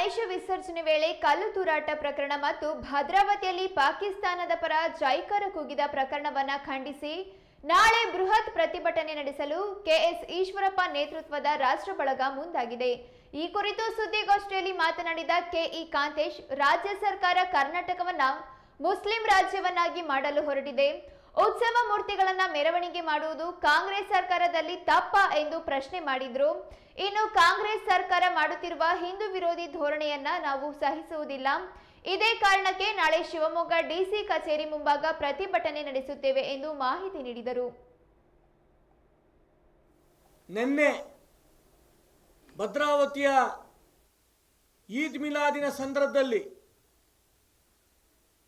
ಗಣೇಶ ವಿಸರ್ಜನೆ ವೇಳೆ ಕಲ್ಲು ತೂರಾಟ ಪ್ರಕರಣ ಮತ್ತು ಭದ್ರಾವತಿಯಲ್ಲಿ ಪಾಕಿಸ್ತಾನದ ಪರ ಜೈಕಾರ ಕೂಗಿದ ಪ್ರಕರಣವನ್ನು ಖಂಡಿಸಿ ನಾಳೆ ಬೃಹತ್ ಪ್ರತಿಭಟನೆ ನಡೆಸಲು ಕೆಎಸ್ ಈಶ್ವರಪ್ಪ ನೇತೃತ್ವದ ರಾಷ್ಟ್ರ ಬಳಗ ಮುಂದಾಗಿದೆ. ಈ ಕುರಿತು ಸುದ್ದಿಗೋಷ್ಠಿಯಲ್ಲಿ ಮಾತನಾಡಿದ ಕೆಇ ಕಾಂತೇಶ್, ರಾಜ್ಯ ಸರ್ಕಾರ ಕರ್ನಾಟಕವನ್ನ ಮುಸ್ಲಿಂ ರಾಜ್ಯವನ್ನಾಗಿ ಮಾಡಲು ಹೊರಟಿದೆ. ಉತ್ಸವ ಮೂರ್ತಿಗಳನ್ನ ಮೆರವಣಿಗೆ ಮಾಡುವುದು ಕಾಂಗ್ರೆಸ್ ಸರ್ಕಾರದಲ್ಲಿ ತಪ್ಪ ಎಂದು ಪ್ರಶ್ನೆ ಮಾಡಿದ್ರು. ಇನ್ನು ಕಾಂಗ್ರೆಸ್ ಸರ್ಕಾರ ಮಾಡುತ್ತಿರುವ ಹಿಂದೂ ವಿರೋಧಿ ಧೋರಣೆಯನ್ನ ನಾವು ಸಹಿಸುವುದಿಲ್ಲ. ಇದೇ ಕಾರಣಕ್ಕೆ ನಾಳೆ ಶಿವಮೊಗ್ಗ ಡಿಸಿ ಕಚೇರಿ ಮುಂಭಾಗ ಪ್ರತಿಭಟನೆ ನಡೆಸುತ್ತೇವೆ ಎಂದು ಮಾಹಿತಿ ನೀಡಿದರು. ನಿನ್ನೆ ಭದ್ರಾವತಿಯ ಈದ್ ಮಿಲಾದಿನ ಸಂದರ್ಭದಲ್ಲಿ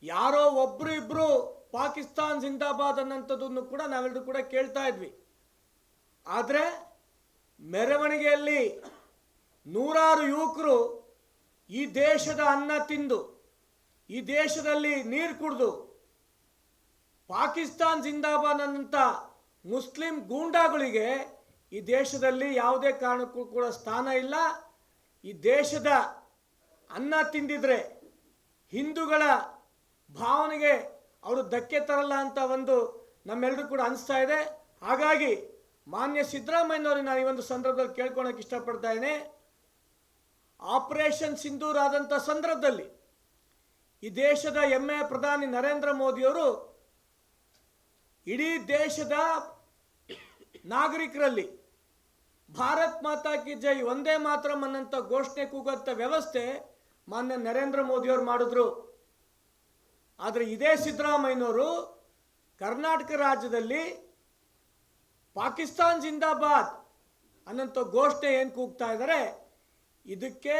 ಯಾರೋ ಒಬ್ರು ಇಬ್ರು ಪಾಕಿಸ್ತಾನ್ ಜಿಂದಾಬಾದ್ ಅನ್ನೋಂಥದ್ದನ್ನು ಕೂಡ ನಾವೆಲ್ಲರೂ ಕೂಡ ಕೇಳ್ತಾ ಇದ್ವಿ. ಆದರೆ ಮೆರವಣಿಗೆಯಲ್ಲಿ ನೂರಾರು ಯುವಕರು ಈ ದೇಶದ ಅನ್ನ ತಿಂದು, ಈ ದೇಶದಲ್ಲಿ ನೀರು ಕುಡಿದು, ಪಾಕಿಸ್ತಾನ್ ಜಿಂದಾಬಾದ್ ಅನ್ನಂಥ ಮುಸ್ಲಿಂ ಗೂಂಡಾಗಳಿಗೆ ಈ ದೇಶದಲ್ಲಿ ಯಾವುದೇ ಕಾರಣಕ್ಕೂ ಕೂಡ ಸ್ಥಾನ ಇಲ್ಲ. ಈ ದೇಶದ ಅನ್ನ ತಿಂದಿದ್ರೆ ಹಿಂದೂಗಳ ಭಾವನೆಗೆ ಅವರು ಧಕ್ಕೆ ತರಲ್ಲ ಅಂತ ಒಂದು ನಮ್ಮೆಲ್ಲರೂ ಕೂಡ ಅನಿಸ್ತಾ ಇದೆ. ಹಾಗಾಗಿ ಮಾನ್ಯ ಸಿದ್ದರಾಮಯ್ಯನವ್ರಿಗೆ ನಾನು ಈ ಒಂದು ಸಂದರ್ಭದಲ್ಲಿ ಕೇಳ್ಕೊಳಕ್ಕೆ ಇಷ್ಟಪಡ್ತಾ ಇದ್ದೇನೆ. ಆಪರೇಷನ್ ಸಿಂಧೂರ್ ಆದಂಥ ಸಂದರ್ಭದಲ್ಲಿ ಈ ದೇಶದ ಹೆಮ್ಮೆಯ ಪ್ರಧಾನಿ ನರೇಂದ್ರ ಮೋದಿಯವರು ಇಡೀ ದೇಶದ ನಾಗರಿಕರಲ್ಲಿ ಭಾರತ್ ಮಾತಾ ಕಿ ಜೈ ಒಂದೇ ಮಾತ್ರ ಅನ್ನಂಥ ಘೋಷಣೆ ಕೂಗಂಥ ವ್ಯವಸ್ಥೆ ಮಾನ್ಯ ನರೇಂದ್ರ ಮೋದಿಯವರು ಮಾಡಿದ್ರು. ಆದರೆ ಇದೇ ಸಿದ್ದರಾಮಯ್ಯನವರು ಕರ್ನಾಟಕ ರಾಜ್ಯದಲ್ಲಿ ಪಾಕಿಸ್ತಾನ್ ಜಿಂದಾಬಾದ್ ಅನ್ನಂಥ ಘೋಷಣೆ ಏನು ಕೂಗ್ತಾ ಇದ್ದಾರೆ ಇದಕ್ಕೆ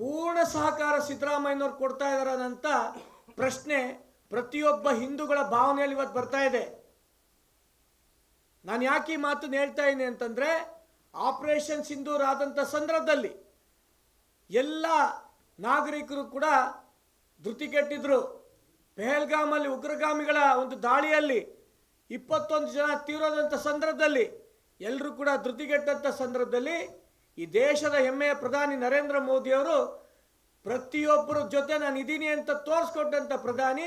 ಪೂರ್ಣ ಸಹಕಾರ ಸಿದ್ದರಾಮಯ್ಯನವ್ರು ಕೊಡ್ತಾ ಇದ್ದಾರೆ ಅನ್ನಂಥ ಪ್ರಶ್ನೆ ಪ್ರತಿಯೊಬ್ಬ ಹಿಂದೂಗಳ ಭಾವನೆಯಲ್ಲಿ ಇವತ್ತು ಬರ್ತಾ ಇದೆ. ನಾನು ಯಾಕೆ ಈ ಮಾತನ್ನು ಹೇಳ್ತಾ ಇದ್ದೀನಿ ಅಂತಂದರೆ ಆಪರೇಷನ್ ಸಿಂಧೂರ್ ಆದಂಥ ಸಂದರ್ಭದಲ್ಲಿ ಎಲ್ಲ ನಾಗರಿಕರು ಕೂಡ ಧೃತಿಗೆಟ್ಟಿದ್ರು ಪೆಹಲ್ಗಾಮಲ್ಲಿ ಉಗ್ರಗಾಮಿಗಳ ಒಂದು ದಾಳಿಯಲ್ಲಿ ಇಪ್ಪತ್ತೊಂದು ಜನ ತೀರೋದಂಥ ಸಂದರ್ಭದಲ್ಲಿ ಎಲ್ಲರೂ ಕೂಡ ಧೃತಿಗೆಟ್ಟಂಥ ಸಂದರ್ಭದಲ್ಲಿ ಈ ದೇಶದ ಹೆಮ್ಮೆಯ ಪ್ರಧಾನಿ ನರೇಂದ್ರ ಮೋದಿಯವರು ಪ್ರತಿಯೊಬ್ಬರ ಜೊತೆ ನಾನು ಇದ್ದೀನಿ ಅಂತ ತೋರಿಸ್ಕೊಟ್ಟಂಥ ಪ್ರಧಾನಿ